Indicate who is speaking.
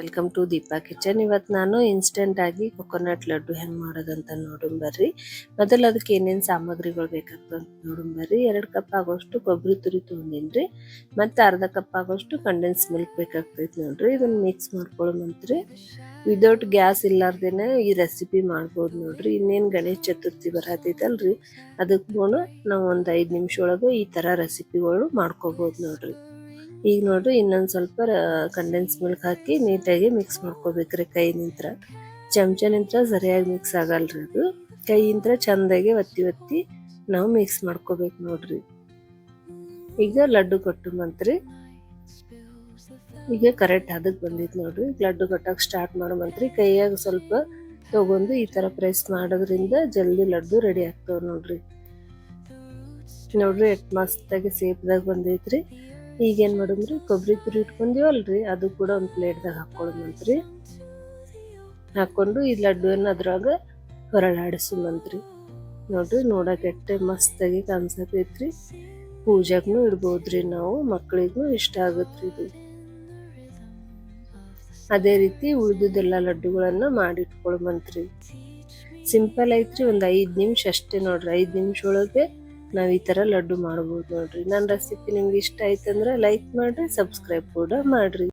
Speaker 1: Welcome to Deepa kitchen ಇವತ್ತು ನಾನು instant ಆಗಿ ಕೊಕೊನಟ್ ಲಡ್ಡು ಹೆಂಗ್ ಮಾಡೋದಂತ ನೋಡೋಣ ಬರ್ರಿ. ಮೊದಲು ಅದಕ್ಕೆ ಏನೇನು ಸಾಮಗ್ರಿಗಳು ಬೇಕಾಗ್ತದೆ ಅಂತ ನೋಡೋಣ ಬರ್ರಿ. ಎರಡು ಕಪ್ ಆಗೋಷ್ಟು ಕೊಬ್ಬರಿ ತುರಿ ತೊಗೊಂಡಿನ್ರಿ. ಮತ್ತೆ ಅರ್ಧ ಕಪ್ ಆಗೋಷ್ಟು ಕಂಡೆನ್ಸ್ ಮಿಲ್ಕ್ ಬೇಕಾಗ್ತೈತಿ ನೋಡ್ರಿ. ಇದನ್ನ ಮಿಕ್ಸ್ ಮಾಡ್ಕೊಳ್ಳೋಮಂತ್ರಿ ವಿದೌಟ್ ಗ್ಯಾಸ್ ಇಲ್ಲಾರ್ದೇನೆ ಈ ರೆಸಿಪಿ ಮಾಡ್ಬೋದು ನೋಡ್ರಿ. ಇನ್ನೇನು ಗಣೇಶ ಚತುರ್ಥಿ ಬರತೈತಲ್ರಿ ಅದಕ್ಕೂ ನಾವು ಒಂದು ಐದು ನಿಮಿಷ ಒಳಗೆ ಈ ತರ ರೆಸಿಪಿಗಳು ಮಾಡ್ಕೋಬಹುದು ನೋಡ್ರಿ. ಈಗ ನೋಡ್ರಿ ಇನ್ನೊಂದು ಸ್ವಲ್ಪ ಕಂಡೆನ್ಸ್ ಮಿಲ್ಕ್ ಹಾಕಿ ನೀಟಾಗಿ ಮಿಕ್ಸ್ ಮಾಡ್ಕೋಬೇಕ್ರಿ ಕೈ ನಿಂತ್ರ. ಚಮಚ ನಿಂತ್ರ ಸರಿಯಾಗಿ ಮಿಕ್ಸ್ ಆಗಲ್ರಿ ಅದು. ಕೈಯಿಂದ್ರ ಚಂದಾಗಿ ಒತ್ತಿ ಒತ್ತಿ ನಾವು ಮಿಕ್ಸ್ ಮಾಡ್ಕೋಬೇಕು ನೋಡ್ರಿ. ಈಗ ಲಡ್ಡು ಕೊಟ್ಟು ಮಂತ್ರಿ. ಈಗ ಕರೆಕ್ಟ್ ಅದಕ್ಕೆ ಬಂದಿತ್ತು ನೋಡ್ರಿ. ಲಡ್ಡು ಕಟ್ಟೋಕೆ ಸ್ಟಾರ್ಟ್ ಮಾಡೋ ಮಂತ್ರಿ. ಕೈಯಾಗ ಸ್ವಲ್ಪ ತಗೊಂಡು ಈ ತರ ಪ್ರೆಸ್ ಮಾಡೋದ್ರಿಂದ ಜಲ್ದಿ ಲಡ್ಡು ರೆಡಿ ಆಗ್ತಾವ ನೋಡ್ರಿ. ನೋಡ್ರಿ ಎಟ್ ಮಸ್ತಾಗಿ ಸೇಪ್ದಾಗ ಬಂದೈತ್ರಿ. ಈಗ ಏನ್ ಮಾಡಮ್ರಿ ಕೊಬ್ಬರಿ ತುರಿ ಇಟ್ಕೊಂಡಿವಲ್ರಿ? ಅದು ಕೂಡ ಒಂದ್ ಪ್ಲೇಟ್ದಾಗ ಹಾಕೊಳ್ಳೋಣಂತ್ರಿ ಹಾಕೊಂಡು ಈ ಲಡ್ಡುವನ್ನ ಅದ್ರಾಗ ಹೊರಳಾಡಿಸುಮಂತ್ರಿ ನೋಡ್ರಿ, ನೋಡಕ್ ಎಟ್ಟೆ ಮಸ್ತಾಗಿ ಕಾಣಿಸತೈತ್ರಿ. ಪೂಜಾಗ್ನು ಇಡ್ಬೋದ್ರಿ ನಾವು ಮಕ್ಕಳಿಗೂ ಇಷ್ಟ ಆಗುತ್ತೆ ಇದು. ಅದೇ ರೀತಿ ಉಳಿದುದೆಲ್ಲ ಲಡ್ಡುಗಳನ್ನ ಮಾಡಿಟ್ಕೊಳ್ಮಂತ್ರಿ ಸಿಂಪಲ್ ಐತ್ರಿ, ಒಂದ್ ಐದ್ ನಿಮಿಷ ಅಷ್ಟೇ ನೋಡ್ರಿ. ಐದ್ ನಿಮಿಷ ಒಳಗೆ ನಾವ್ ಈ ತರ ಲಡ್ಡು ಮಾಡ್ಬೋದು ನೋಡ್ರಿ. ನನ್ನ ರೆಸಿಪಿ ನಿಮ್ಗೆ ಇಷ್ಟ ಆಯ್ತಂದ್ರ ಲೈಕ್ ಮಾಡಿರಿ ಸಬ್ಸ್ಕ್ರೈಬ್ ಕೂಡ ಮಾಡ್ರಿ.